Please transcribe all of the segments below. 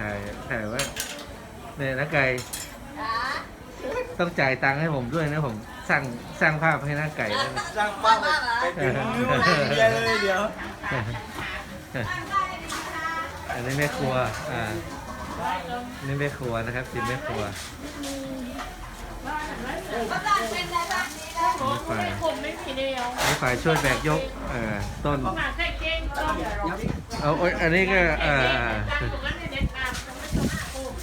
ถ่ายถ่ายว่าเนี่ยนะไก่ต้องจ่ายตังค์ให้ผมด้วยนะผมสร้างสร้างภาพให้น้าไก่ด้วยนะสร้างป้าไปถึงมือเดียวเลยเดี๋ยวอันนี้แม่ครัวอ่านี่แม่ครัวนะครับทีมแม่ครัวนี่ฝ่ายผมไม่มีเดียวนี่ฝ่ายช่วยแบกยกเอ่อต้นหมาไข่เก่งต้องอย่าร้องเอาโอ๊ยอันนี้ก็อ่าอ่าตามตรงนั้นเ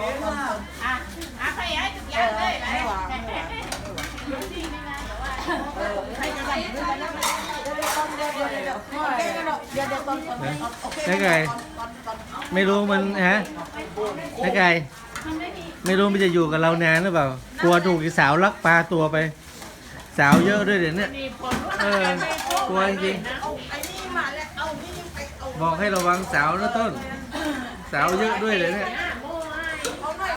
นนวดเที่ยวเย็นค่ะเดี๋ยวเดี๋ยวเดี๋ยวเดี๋ยวไปไม่รู้มันไงตอนตอนไม่หวานได้ไงไม่รู้มันฮะน้ไก่ไม่รู้มันจะอยู่กับเรานานหรือเปล่ากลัวถูกอีสาวลักปลาตัวไป สาวเยอะด้วยเดี๋ยวนี้เออกลัวจริงบอกให้ระวังสาวนะต้น สาวเยอะด้วยเดี๋ยวนี้อะ